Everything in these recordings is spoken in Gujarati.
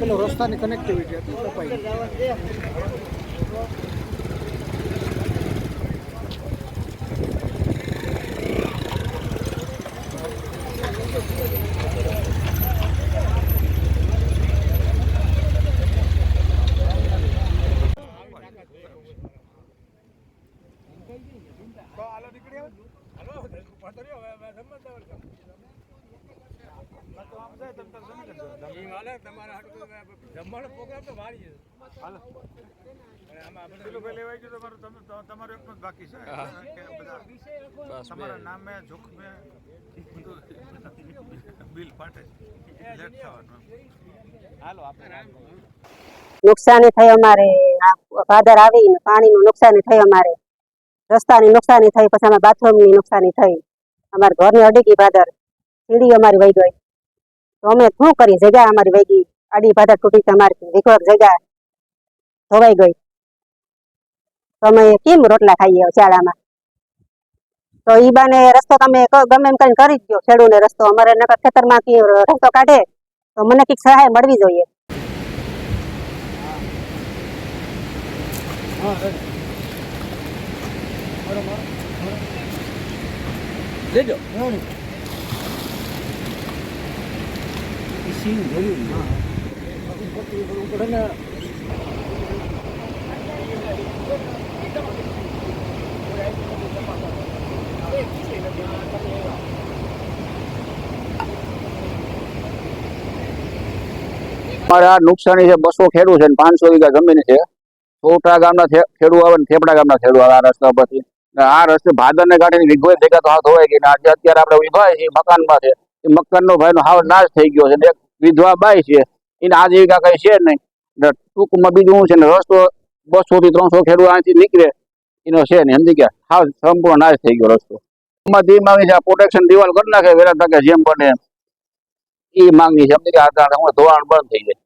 તો રસ્તાની કનેક્ટિવિટી હતી કપાઈ ગઈ. હવે પ્રોગ્રામ તો વાળી નુકસાની થઈ અમારે ભાદર આવી ને પાણીનું નુકસાની થઈ અમારે. રસ્તાની નુકસાની થઈ, પછી અમારે બાથરૂમની નુકસાની થઈ. અમારા ઘરની અડી ગઈ ભાદર સીડી અમારી વહી ગઈ. તો અમે શું કરી? જગ્યા અમારી વહી ગઈ. આડી ભાદર તૂટી તમારી વિકવક જગ્યા ધોવાઈ ગઈ. તો અમે કેમ રોટલા ખાઈએ શાળામાં તો ઈ બાને રસ્તો તમે ગમે એમ કરીને કરી જ દો ખેડૂને રસ્તો. અમારે નકર ખેતરમાં કે રસ્તો કાઢે, તો મને કંઈક સહાય મળવી જોઈએ. હા રેડી. મારો મારો નુકસાની છે, બસો ખેડૂ છે પાંચસો વીઘા જમીન છે. ચોટા ગામના ખેડૂ આવે ને થેપડા ગામના ખેડૂ આવે આ રસ્તા પરથી. આ રસ્તે ભાદર ને કાઢીને વિઘોય ભેગા તો હાથ હોય ગઈ આજે અત્યારે આપણે ઊભા છે મકાનમાં છે. એ મકાનનો ભાઈનો હાવ નાશ થઈ ગયો છે વિધવા બાઈ છે, એને આજીવિકા કઈ છે નહીં. ટૂંકમાં બીજું શું છે ને, રસ્તો બસો થી ત્રણસો ખેડૂત અહીંથી નીકળે, એનો છે ને સમજી ગયા? હા સંપૂર્ણ નાશ થઈ ગયો રસ્તો. એમાં ધીમ માંગી છે પ્રોટેક્શન દિવાલ કરી નાખે વેરા તકે જેમ બને એ માંગી છે, સમજી ગયા? ધોવાણ બંધ થઈ જાય.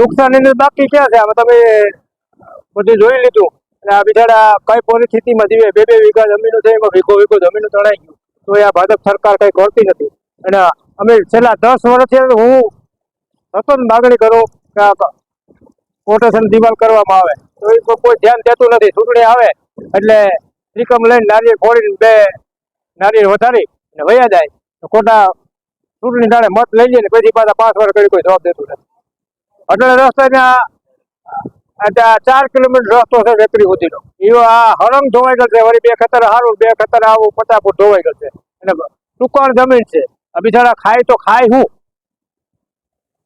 નુકસાની બાકી ક્યાં છે આમાં તમે બધું જોઈ લીધું. અને આ બિચારા કઈ પરિસ્થિતિમાં જીવે. બે બે વીઘા જમીનો છે, એમાં વીઘો વીઘો જમીનો તણાઈ ગયું. તો આ ભાજપ સરકાર કઈ કરતી નથી. અને અમે છેલ્લા દસ વર્ષથી હું સતત માગણી કરું કે કોટેશન દિવાલ કરવામાં આવે. તો એ કોઈ- કોઈ ધ્યાન દેતું નથી. ચૂંટણી આવે એટલે ત્રિકમ લઈને નારિયેળ ફોડીને બે નારિયેળ વધારી અને વયા જાય. તો ખોટા ચૂંટણી દાડે મત લઈ જાય ને પછી પાછા પાંચ વર્ષ કરી કોઈ જવાબ દેતું નથી. અટલ રસ્તાના ચાર કિલોમીટર રસ્તો છે વેપરી સુધીનો. એ આ હરંગ ધોવાઈ ગયો છે, વળી બે ખતર હારું, બે ખતર આવું પચાસ ધોવાઈ ગયો છે. અને ટૂંકણ જમીન છે. બિચારા ખાય તો ખાય હું.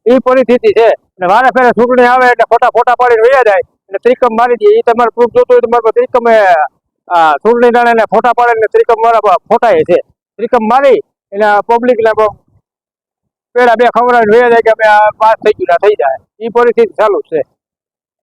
એ પરિસ્થિતિ છે. અને વારે ફેરે ચૂંટણી આવે એટલે ફોટા ફોટા પાડીને વયા જાય. એટલે ત્રિકમ મારી દે. એ તમારે પ્રૂફ જોતું હોય તો મારે ત્રિકમે ચૂંટણી દાડે ફોટા પાડીને ત્રિકમ મારા ફોટા છે. ત્રિકમ મારી એટલે પબ્લિકને પેલા બે ખવડાવીને જોઈએ જાય કે અમે પાસ થઈ ગયું થઈ જાય. એ પરિસ્થિતિ ચાલુ છે.